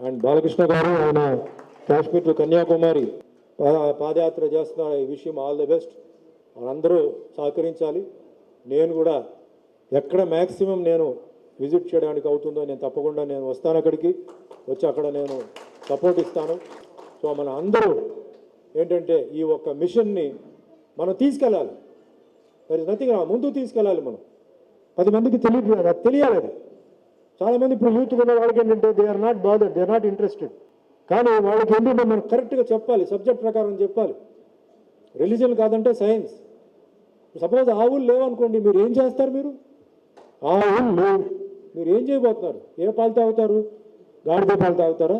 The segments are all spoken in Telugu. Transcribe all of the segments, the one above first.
అండ్ బాలకృష్ణ గారు ఆయన కాశ్మీర్ టు కన్యాకుమారి పా- పాదయాత్ర చేస్తున్న ఈ విషయం ఆల్ ది బెస్ట్. వాళ్ళందరూ సహకరించాలి. నేను కూడా ఎక్కడ మ్యాక్సిమం నేను విజిట్ చేయడానికి అవుతుందో నేను తప్పకుండా నేను వస్తాను అక్కడికి. వచ్చి అక్కడ నేను సపోర్ట్ ఇస్తాను. సో మన అందరూ ఏంటంటే ఈ ఒక్క మిషన్ని మనం తీసుకెళ్ళాలి. మరి నథింగ్ ముందుకు తీసుకెళ్ళాలి మనం. పది మందికి తెలియ తెలియాలి అది. చాలామంది ఇప్పుడు యూత్ ఉన్న వాళ్ళకి ఏంటంటే they are not bother they are not interested కానీ వాళ్ళకి ఏంటంటే మనం కరెక్ట్గా చెప్పాలి. సబ్జెక్ట్ ప్రకారం చెప్పాలి. రిలీజన్ కాదంటే సైన్స్ సపోజ్ ఆవులు లేవనుకోండి మీరు ఏం చేస్తారు మీరు? ఆవులు లేవు మీరు ఏం చేయబోతున్నారు? ఏ పాలు తాగుతారు? గాడిద పాలు తాగుతారా?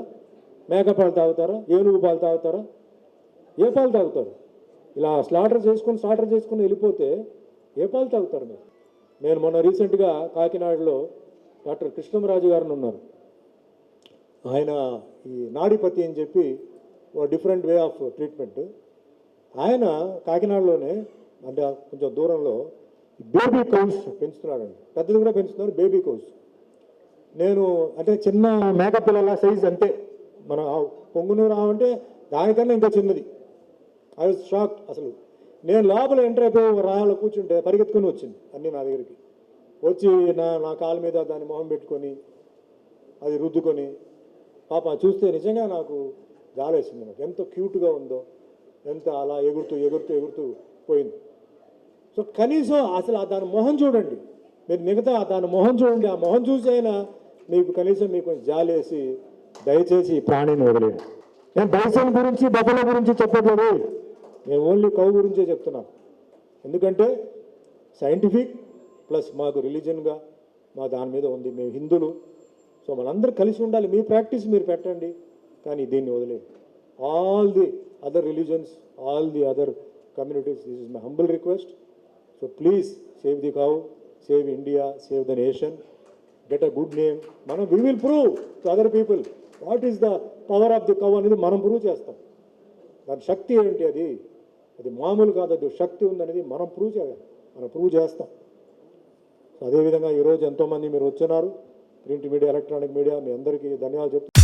మేక పాలు తాగుతారా? ఏనుగు పాలు తాగుతారా? ఏ పాలు తాగుతారు? ఇలా స్లాటర్ చేసుకుని స్లాటర్ చేసుకుని వెళ్ళిపోతే ఏ పాలు తాగుతారు మీరు? నేను మొన్న రీసెంట్గా కాకినాడలో డాక్టర్ కృష్ణంరాజు గారిని ఉన్నారు. ఆయన ఈ నాడిపతి అని చెప్పి ఓ డిఫరెంట్ వే ఆఫ్ ట్రీట్మెంట్. ఆయన కాకినాడలోనే అంటే కొంచెం దూరంలో బేబీ కౌస్ పెంచుతున్నాడండి. పెద్దలు కూడా పెంచుతున్నారు బేబీ కౌస్ నేను అంటే చిన్న మేకపిల్లల సైజ్ అంతే. మన ఆవు పొంగునూరు అంటే దానికన్నా ఇంకా చిన్నది. ఐ వాజ్ షాక్ అసలు. నేను లోపల ఎంటర్ అయిపోయి రాయాలో కూర్చుంటే పరిగెత్తుకుని వచ్చింది అన్నీ నా దగ్గరికి. వచ్చి నా నా కాళ్ళ మీద దాన్ని మొహం పెట్టుకొని అది రుద్దుకొని పాప చూస్తే నిజంగా నాకు జాలేసింది నాకు ఎంత క్యూట్గా ఉందో ఎంత అలా ఎగురుతూ ఎగురుతూ ఎగురుతూ పోయింది. సో కనీసం అసలు దాని మొహం చూడండి. మీరు మిగతా దాని మొహం చూడండి. ఆ మొహం చూసి అయినా మీకు కనీసం మీకు జాలేసి దయచేసి ప్రాణిని వదిలేయండి. నేను బైసన్ గురించి బఫల గురించి చెప్పట్లేదు. నేను ఓన్లీ కౌ గురించే చెప్తున్నాను. ఎందుకంటే సైంటిఫిక్ ప్లస్ మాకు రిలీజన్గా మా దాని మీద ఉంది. మేము హిందువులు సో మనందరూ కలిసి ఉండాలి. మీ ప్రాక్టీస్ మీరు పెట్టండి. కానీ దీన్ని వదిలే all the other religions all the other communities this is my humble request so please save the cow save India save the nation get a good name మనం we will prove to other people what is the power of the cow అనేది మనం ప్రూవ్ చేస్తాం. దాని శక్తి ఏంటి అది? అది మామూలు కాదు. అది శక్తి ఉందనేది మనం ప్రూవ్ చేయాలి. మనం ప్రూవ్ చేస్తాం. అదేవిధంగా ఈరోజు ఎంతోమంది మీరు వచ్చినారు ప్రింట్ మీడియా ఎలక్ట్రానిక్ మీడియా మీ అందరికీ ధన్యవాదాలు చెప్తున్నాను